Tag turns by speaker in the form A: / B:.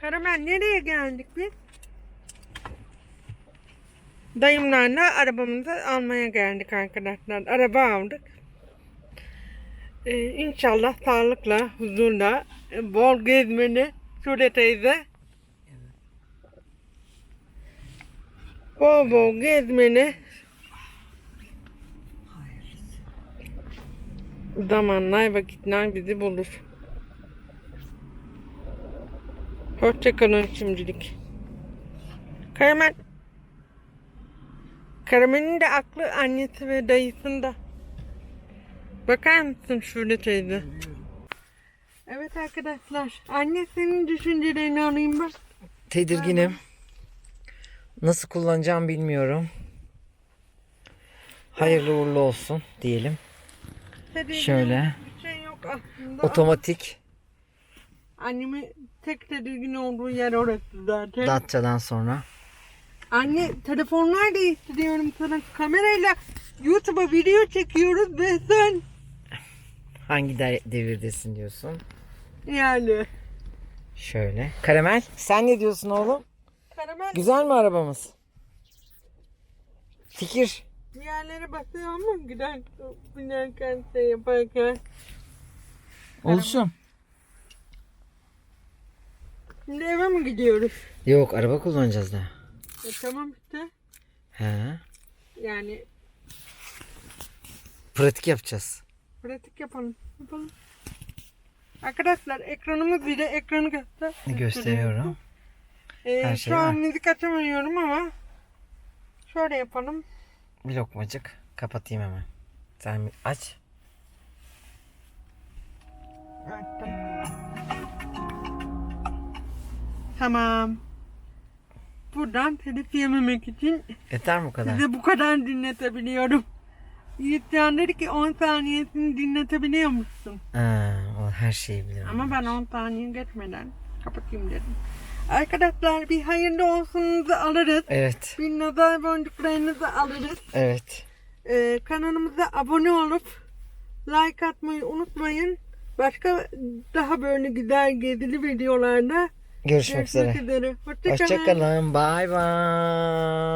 A: Karamel nereye geldik biz? Dayımlarla arabamızı almaya geldik arkadaşlar. Araba aldık. Ee, inşallah sağlıkla, huzurla, e, bol gezmeli Sude teyze. Bol bol gezmeli. Zamanlar, vakitler bizi bulur. Hoşçakalın şimdilik. Karamel. Karamel'in de aklı annesi ve dayısında. Bakar mısın şurada teyze? Evet arkadaşlar. Annesinin düşüncelerini alayım ben.
B: Tedirginim. Nasıl kullanacağım bilmiyorum. Hayırlı uğurlu olsun diyelim.
A: Tedirgin
B: Şöyle.
A: Bir şey yok aslında.
B: Otomatik
A: Annemi tek tedirgin olduğu yer orası zaten.
B: Datça'dan sonra.
A: Anne telefonlar değiştiriyorum sana. Kamerayla YouTube'a video çekiyoruz ve sen
B: Hangi de- devirdesin diyorsun.
A: yani.
B: Şöyle. Karamel sen ne diyorsun oğlum?
A: Karamel
B: Güzel mi arabamız? Fikir.
A: bir yerlere basıyor ama gider, binerken şey yaparken.
B: Oluşum.
A: Şimdi eve mi gidiyoruz?
B: Yok araba kullanacağız da.
A: E, tamam işte.
B: He.
A: Yani
B: Pratik yapacağız.
A: pratik yapalım. yapalım. Arkadaşlar ekranımız bile ekranı göster.
B: Gösteriyorum.
A: Ee,
B: Her şey
A: şu an müzik açamıyorum ama şöyle yapalım.
B: Bir lokmacık. Kapatayım hemen. Sen aç.
A: Tamam. Buradan telif yememek için
B: Yeter mi bu kadar?
A: size bu kadar dinletebiliyorum. Yiğitcan dedi ki 10 saniyesini dinletebiliyor musun?
B: Ha, o her şeyi bilirim.
A: Ama ben 10 saniye geçmeden kapatayım dedim. Arkadaşlar bir hayırlı olsunuzu alırız.
B: Evet.
A: Bir nazar boncuklarınızı alırız.
B: Evet.
A: Ee, kanalımıza abone olup like atmayı unutmayın. Başka daha böyle güzel gezili videolarda
B: Görüşmek üzere.
A: üzere. Hoşçakalın.
B: Hoşçakalın. Bay bay.